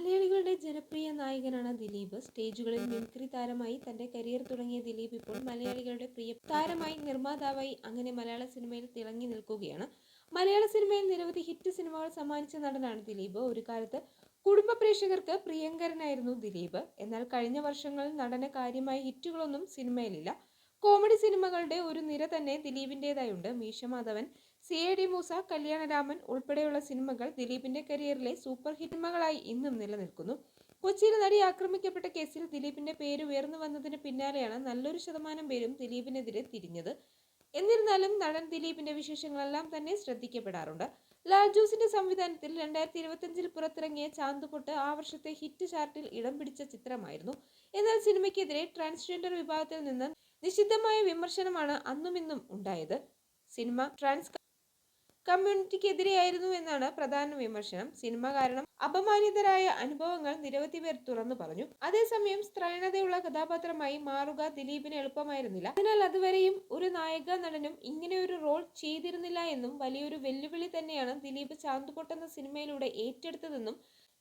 മലയാളികളുടെ ജനപ്രിയ നായകനാണ് ദിലീപ്. സ്റ്റേജുകളിൽ മിമിക്രി താരമായി തന്റെ കരിയർ തുടങ്ങിയ ദിലീപ് ഇപ്പോൾ മലയാളികളുടെ പ്രിയ താരമായി നിർമ്മാതാവായി അങ്ങനെ മലയാള സിനിമയിൽ തിളങ്ങി നിൽക്കുകയാണ്. മലയാള സിനിമയിൽ നിരവധി ഹിറ്റ് സിനിമകൾ സമ്മാനിച്ച നടനാണ് ദിലീപ്. ഒരു കാലത്ത് കുടുംബ പ്രേക്ഷകർക്ക് പ്രിയങ്കരനായിരുന്നു ദിലീപ്. എന്നാൽ കഴിഞ്ഞ വർഷങ്ങളിൽ നടന് കാര്യമായ ഹിറ്റുകളൊന്നും സിനിമയിലില്ല. കോമഡി സിനിമകളുടെ ഒരു നിര തന്നെ ദിലീപിന്റെതായുണ്ട് Meesha Madhavan C I D Moosa Kalyanaraman ഉൾപ്പെടെയുള്ള സിനിമകൾ ദിലീപിന്റെ കരിയറിലെ സൂപ്പർ ഹിറ്റ്മകളായി ഇന്നും നിലനിൽക്കുന്നു. കൊച്ചിയിൽ നടി ആക്രമിക്കപ്പെട്ട കേസിൽ ദിലീപിന്റെ പേര് ഉയർന്നു വന്നതിന് പിന്നാലെയാണ് നല്ലൊരു ശതമാനം പേരും ദിലീപിനെതിരെ തിരിഞ്ഞത്. എന്നിരുന്നാലും നടൻ ദിലീപിന്റെ വിശേഷങ്ങളെല്ലാം തന്നെ ശ്രദ്ധിക്കപ്പെടാറുണ്ട്. ലാൽ ജോസിന്റെ സംവിധാനത്തിൽ രണ്ടായിരത്തി ഇരുപത്തിയഞ്ചിൽ പുറത്തിറങ്ങിയ ചാന്തുപൊട്ട് ആ വർഷത്തെ ഹിറ്റ് ചാർട്ടിൽ ഇടം പിടിച്ച ചിത്രമായിരുന്നു. എന്നാൽ സിനിമയ്ക്കെതിരെ ട്രാൻസ്ജെൻഡർ വിഭാഗത്തിൽ നിന്ന് നിശിതമായ വിമർശനമാണ് അന്നും ഇന്നും ഉണ്ടായത്. സിനിമ ട്രാൻസ് കമ്മ്യൂണിറ്റിക്കെതിരെയായിരുന്നു എന്നാണ് പ്രധാന വിമർശനം. സിനിമ കാരണം അപമാനിതരായ അനുഭവങ്ങൾ നിരവധി പേർ തുറന്നു പറഞ്ഞു. അതേസമയം സ്ത്രൈണതയുള്ള കഥാപാത്രമായി മാറുക ദിലീപിന് എളുപ്പമായിരുന്നില്ല. അതിനാൽ അതുവരെയും ഒരു നായക നടനും ഇങ്ങനെ ഒരു റോൾ ചെയ്തിരുന്നില്ല എന്നും വലിയൊരു വെല്ലുവിളി തന്നെയാണ് ദിലീപ് ചാന്തുപൊട്ടെന്ന സിനിമയിലൂടെ ഏറ്റെടുത്തതെന്നും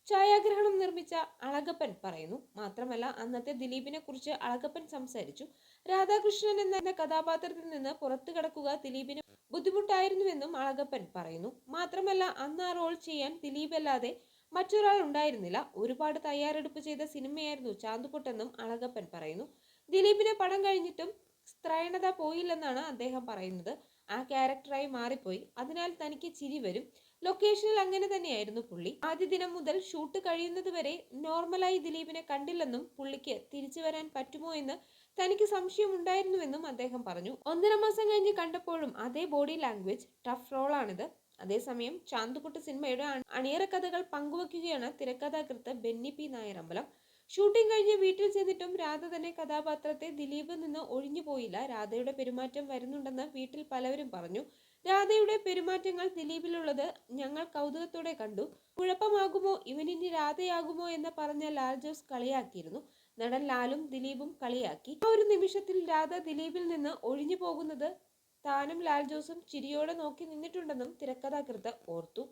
ഛായാഗ്രഹണം നിർമ്മിച്ച അളകപ്പൻ പറയുന്നു. മാത്രമല്ല അന്നത്തെ ദിലീപിനെ കുറിച്ച് അളകപ്പൻ സംസാരിച്ചു. രാധാകൃഷ്ണൻ എന്ന കഥാപാത്രത്തിൽ നിന്ന് പുറത്തു കടക്കുക ദിലീപിന് ബുദ്ധിമുട്ടായിരുന്നുവെന്നും അളകപ്പൻ പറയുന്നു. മാത്രമല്ല അന്ന് ആ റോൾ ചെയ്യാൻ ദിലീപ് അല്ലാതെ മറ്റൊരാൾ ഉണ്ടായിരുന്നില്ല. ഒരുപാട് തയ്യാറെടുപ്പ് ചെയ്ത സിനിമയായിരുന്നു ചാന്തുപൊട്ടെന്നും അളകപ്പൻ പറയുന്നു. ദിലീപിനെ പടം കഴിഞ്ഞിട്ടും സ്ത്രൈണത പോയില്ലെന്നാണ് അദ്ദേഹം പറയുന്നത്. ആ ക്യാരക്ടറായി മാറിപ്പോയി. അതിനാൽ തനിക്ക് ചിരി വരും. ലൊക്കേഷനിൽ അങ്ങനെ തന്നെയായിരുന്നു പുള്ളി. ആദ്യ ദിനം മുതൽ ഷൂട്ട് കഴിയുന്നത് വരെ നോർമലായി ദിലീപിനെ കണ്ടില്ലെന്നും പുള്ളിക്ക് തിരിച്ചു വരാൻ പറ്റുമോ എന്ന് തനിക്ക് സംശയമുണ്ടായിരുന്നുവെന്നും അദ്ദേഹം പറഞ്ഞു. ഒന്നര മാസം കഴിഞ്ഞ് കണ്ടപ്പോഴും അതേ ബോഡി ലാംഗ്വേജ് ടഫ് റോളാണിത് അതേസമയം ചാന്തുകുട്ട് സിനിമയുടെ അണിയറ കഥകൾ പങ്കുവയ്ക്കുകയാണ് തിരക്കഥാകൃത്ത് ബെന്നി പി നായരമ്പലം. ഷൂട്ടിംഗ് കഴിഞ്ഞ് വീട്ടിൽ ചെന്നിട്ടും രാധ തന്നെ കഥാപാത്രത്തെ ദിലീപിൽ നിന്ന് ഒഴിഞ്ഞു പോയില്ല. രാധയുടെ പെരുമാറ്റം വരുന്നുണ്ടെന്ന് വീട്ടിൽ പലവരും പറഞ്ഞു. രാധയുടെ പെരുമാറ്റങ്ങൾ ദിലീപിലുള്ളത് ഞങ്ങൾ കൗതുകത്തോടെ കണ്ടു. കുഴപ്പമാകുമോ? ഇവനിനി രാധയാകുമോ എന്ന് പറഞ്ഞ ലാൽ ജോസ് കളിയാക്കിയിരുന്നു. നടൻ ലാലും ദിലീപും കളിയാക്കി. ആ ഒരു നിമിഷത്തിൽ രാധ ദിലീപിൽ നിന്ന് ഒഴിഞ്ഞു പോകുന്നത് താനും ലാൽ ജോസും ചിരിയോടെ നോക്കി നിന്നിട്ടുണ്ടെന്നും തിരക്കഥാകൃത്ത് ഓർത്തു.